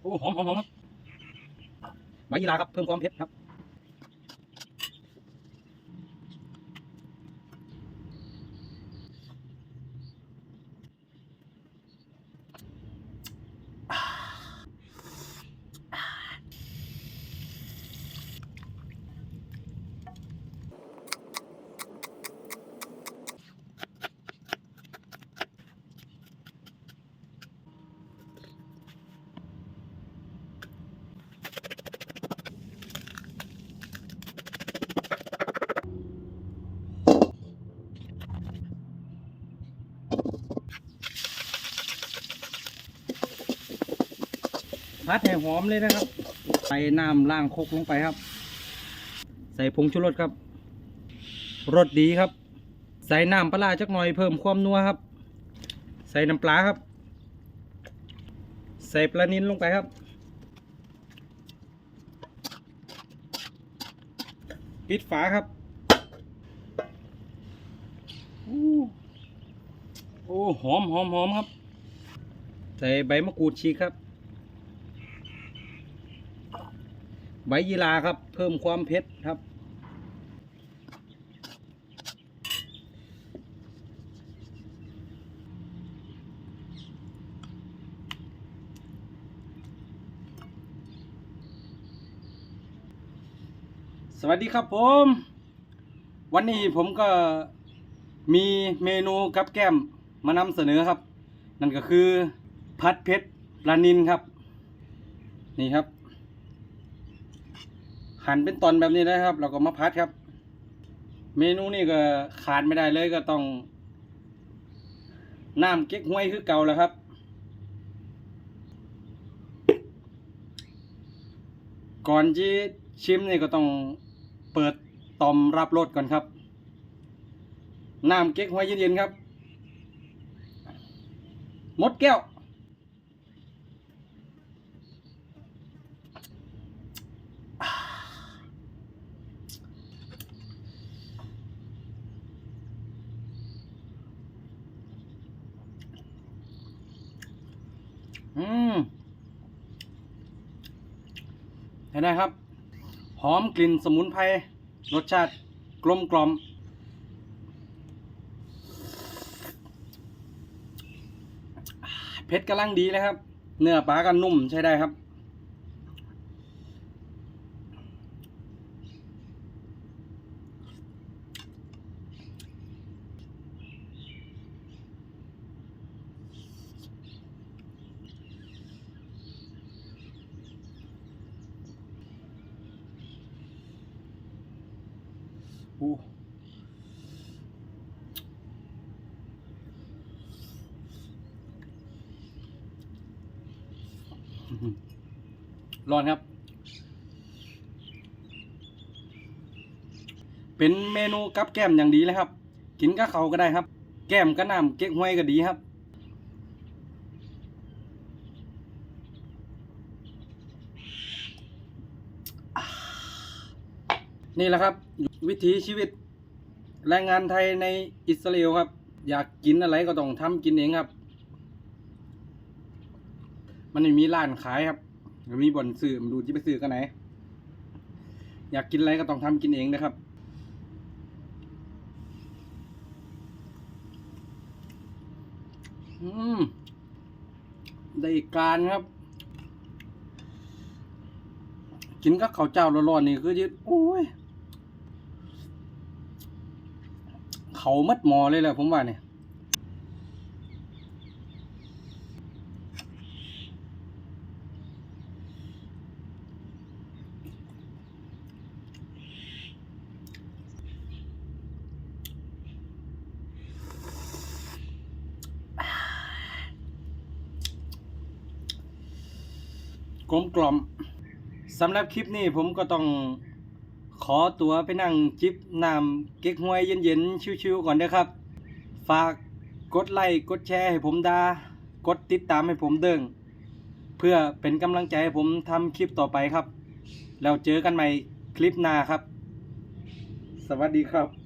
โอ้หอมหอมหอมครับใบยีราครับเพิ่มความเผ็ดครับ พัดให้หอมเลยนะครับ ใส่น้ำล่างคกลงไปครับ ใส่ผงชูรสครับรสดีครับ ใส่น้ำปลาจักหน่อยเพิ่มความนัวครับ ใส่น้ำปลาครับ ใส่ปลานินลงไปครับปิดฝาครับโอ้หอมหอมหอมครับ ใส่ใบมะกรูดฉีครับ ใบยีราครับ เพิ่มความเผ็ดครับ สวัสดีครับผม วันนี้ผมก็มีเมนูกับแก้มมานำเสนอครับ นั่นก็คือ พัดเพชรปลานินครับ นี่ครับ หั่นเป็นตอนแบบนี้นะครับ เราก็มาพัดครับ เมนูนี่ก็ขาดไม่ได้เลยก็ต้องน้ำเก๊กฮวยคือเก่าแล้วครับ ก่อนที่ชิมนี่ก็ต้องเปิดต่อมรับรสก่อนครับ น้ำเก๊กฮวยเย็นๆครับ หมดแก้ว อืมเห็นไหมครับ หอมกลิ่นสมุนไพร รสชาติกลมกล่อม เผ็ดกำลังดีนะครับ เนื้อปลาก็นุ่มใช้ได้ครับ อ้ร้อนครับ เป็นเมนูกับแก้มอย่างดีเลยครับ กินกับเขาก็ได้ครับ แก้มกับน้ำเก๊กฮวยก็ดีครับ นี่แหละครับ วิถีชีวิต แรงงานไทยในอิสราเอลครับ อยากกินอะไรก็ต้องทำกินเองครับ มันไม่มีร้านขายครับมันมีบ่อนซื้อมันดูที่ไปซื้อกันไหน อยากกินอะไรก็ต้องทำกินเองนะครับอืมได้การครับ กินกับข้าวเจ้าร้อนๆนี่คือยืดโอ้ย เขามัดหมอเลยแหละผมว่าเนี่ยกลมกล่อมสำหรับคลิปนี้ผมก็ต้อง ขอตัวไปนั่งจิบน้ำเก๊กฮวยเย็นๆ ชิวๆก่อนนะครับ ฝากกดไลค์กดแชร์ให้ผมดากดติดตามให้ผมเดิงเพื่อเป็นกำลังใจให้ผมทำคลิปต่อไปครับ แล้วเจอกันใหม่คลิปหน้าครับ สวัสดีครับ